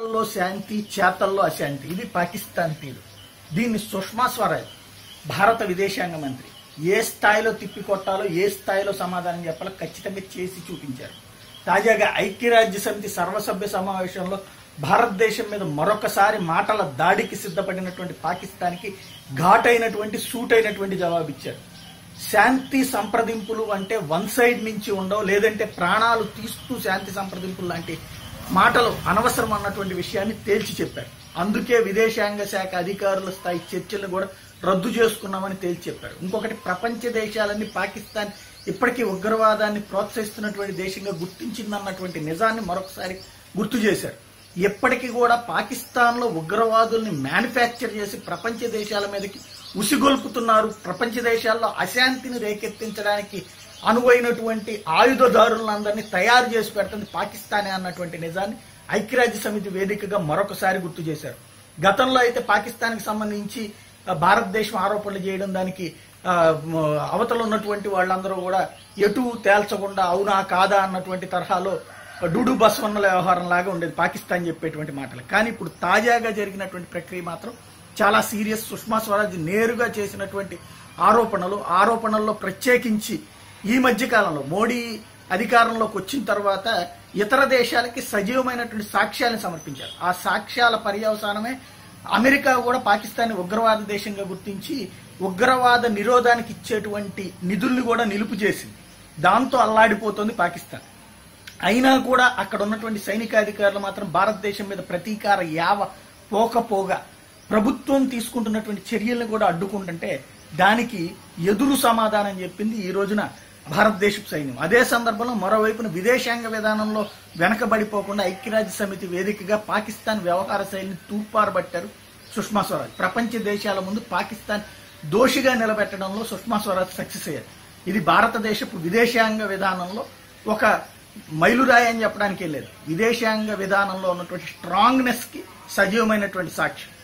లో శాంతి చేతల్లో అశాంతి. ఇది పాకిస్తాన్ తీరు. దీన్ని సుష్మా స్వరాజ్ భారత విదేశాంగ మంత్రి ఏ స్థాయిలో తిప్పికొట్టాలో ఏ స్థాయిలో సమాధానం చెప్పాలో ఖచ్చితంగా చేసి చూపించారు. తాజాగా ఐక్యరాజ్య సమితి సర్వసభ్య సమావేశంలో భారతదేశం మీద మరొకసారి మాటల దాడికి సిద్ధపడినటువంటి పాకిస్తాన్కి ఘాటైనటువంటి సూట్ అయినటువంటి జవాబిచ్చారు శాంతి సంప్రదింపులు అంటే వన్ సైడ్ నుంచి ఉండవు లేదంటే ప్రాణాలు తీస్తూ శాంతి సంప్రదింపులు లాంటి మాటలు అనవసరం అన్నటువంటి విషయాన్ని తేల్చి చెప్పారు అందుకే విదేశాంగ శాఖ అధికారుల స్థాయి చర్చలను కూడా రద్దు చేసుకున్నామని తేల్చి చెప్పారు ఇంకొకటి ప్రపంచ దేశాలన్నీ పాకిస్తాన్ ఇప్పటికీ ఉగ్రవాదాన్ని ప్రోత్సహిస్తున్నటువంటి దేశంగా గుర్తించిందన్నటువంటి నిజాన్ని మరొకసారి గుర్తు చేశారు ఎప్పటికీ కూడా పాకిస్తాన్లో ఉగ్రవాదుల్ని మ్యానుఫ్యాక్చర్ చేసి ప్రపంచ దేశాల మీదకి ఉసిగొల్పుతున్నారు. ప్రపంచ దేశాల్లో అశాంతిని రేకెత్తించడానికి అనువైనటువంటి ఆయుధదారులందరినీ తయారు చేసి పెడుతుంది పాకిస్తానే అన్నటువంటి నిజాన్ని ఐక్యరాజ్య సమితి వేదికగా మరొకసారి గుర్తు చేశారు. గతంలో అయితే పాకిస్తాన్కి సంబంధించి భారతదేశం ఆరోపణలు చేయడం దానికి అవతల ఉన్నటువంటి వాళ్ళందరూ కూడా ఎటు తేల్చకుండా అవునా కాదా అన్నటువంటి తరహాలో డూడు బస్వన్నల వ్యవహారం లాగా ఉండేది పాకిస్తాన్ చెప్పేటువంటి మాటలు. కానీ ఇప్పుడు తాజాగా జరిగినటువంటి ప్రక్రియ మాత్రం చాలా సీరియస్. సుష్మా స్వరాజ్ నేరుగా చేసినటువంటి ఆరోపణలు ఆరోపణల్లో ప్రత్యేకించి ఈ మధ్య కాలంలో మోడీ అధికారంలోకి వచ్చిన తర్వాత ఇతర దేశాలకి సజీవమైనటువంటి సాక్ష్యాలను సమర్పించారు. ఆ సాక్ష్యాల పర్యవసానమే అమెరికా కూడా పాకిస్తాన్ ఉగ్రవాద దేశంగా గుర్తించి ఉగ్రవాద నిరోధానికి ఇచ్చేటువంటి నిధుల్ని కూడా నిలుపు చేసింది. దాంతో అల్లాడిపోతోంది పాకిస్తాన్. అయినా కూడా అక్కడ ఉన్నటువంటి సైనికాధికారులు మాత్రం భారతదేశం మీద ప్రతీకార యావ పోకపోగా ప్రభుత్వం తీసుకుంటున్నటువంటి చర్యలను కూడా అడ్డుకుంటుంటే దానికి ఎదురు సమాధానం చెప్పింది ఈ రోజున భారతదేశపు సైన్యం. అదే సందర్భంలో మరోవైపున విదేశాంగ విధానంలో వెనకబడిపోకుండా ఐక్యరాజ్య సమితి వేదికగా పాకిస్తాన్ వ్యవహార శైలిని తూర్పారబట్టారు సుష్మా స్వరాజ్. ప్రపంచ దేశాల ముందు పాకిస్తాన్ దోషిగా నిలబెట్టడంలో సుష్మా స్వరాజ్ సక్సెస్ అయ్యారు. ఇది భారతదేశపు విదేశాంగ విధానంలో ఒక మైలురాయి అని చెప్పడానికి లేదు. విదేశాంగ విధానంలో ఉన్నటువంటి స్ట్రాంగ్నెస్కి సజీవమైనటువంటి సాక్ష్యం